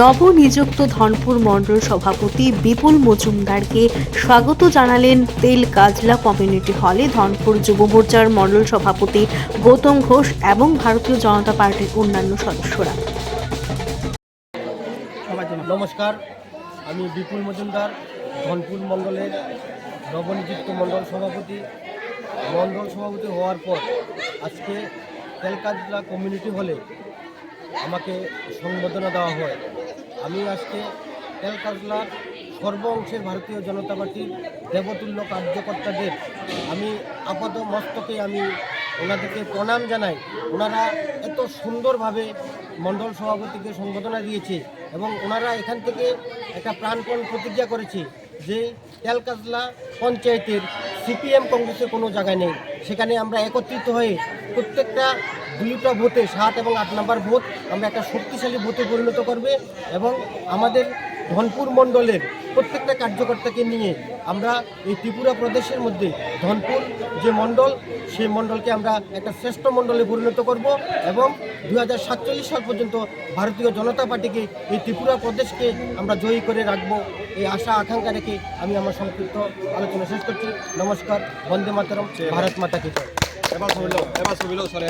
নবনিযুক্ত ধনপুর মণ্ডল সভাপতি বিপুল মজুমদারকে স্বাগত জানালেন তেল কাজলা কমিউনিটি হলে ধনপুর যুব মোর্চার মণ্ডল সভাপতি গৌতম ঘোষ এবং ভারতীয় জনতা পার্টির অন্যান্য সদস্যরা। নমস্কার, আমি বিপুল মজুমদার, ধনপুর মণ্ডলের নবনিযুক্ত মণ্ডল সভাপতি। মণ্ডল সভাপতি হওয়ার পর আজকে তেলকাজলা কমিউনিটি হলে আমাকে সংবর্ধনা দেওয়া হয়। আমি আজকে তেলকাজলার সর্ব অংশের ভারতীয় জনতা পার্টির দেবতুল্য কার্যকর্তাদের, আমি আপাত মস্তকে আমি ওনাদেরকে প্রণাম জানাই। ওনারা এত সুন্দরভাবে মণ্ডল সভাপতিকে সংবর্ধনা দিয়েছে এবং ওনারা এখান থেকে একটা প্রাণপণ প্রতিজ্ঞা করেছে যে তেলকাজলা পঞ্চায়েতের সিপিএম কংগ্রেসের কোনো জায়গায় নেই। সেখানে আমরা একত্রিত হয়ে প্রত্যেকটা দুইটা ভোটে সাত এবং আট নম্বর ভোট আমরা একটা শক্তিশালী ভোটে পরিণত করবে এবং আমাদের ধনপুর মণ্ডলের প্রত্যেকটা কার্যকর্তাকে নিয়ে আমরা এই ত্রিপুরা প্রদেশের মধ্যে ধনপুর যে মণ্ডল সেই মণ্ডলকে আমরা একটা শ্রেষ্ঠ মণ্ডলে পরিণত করব এবং দু হাজার সাতচল্লিশ সাল পর্যন্ত ভারতীয় জনতা পার্টিকে এই ত্রিপুরা প্রদেশকে আমরা জয়ী করে রাখব। এই আশা আকাঙ্ক্ষা রেখে আমি আমার সংক্ষিপ্ত আলোচনা শেষ করছি। নমস্কার বন্দে মাতরম ভারত মাতা কি এবার এবার ছবিলো চলে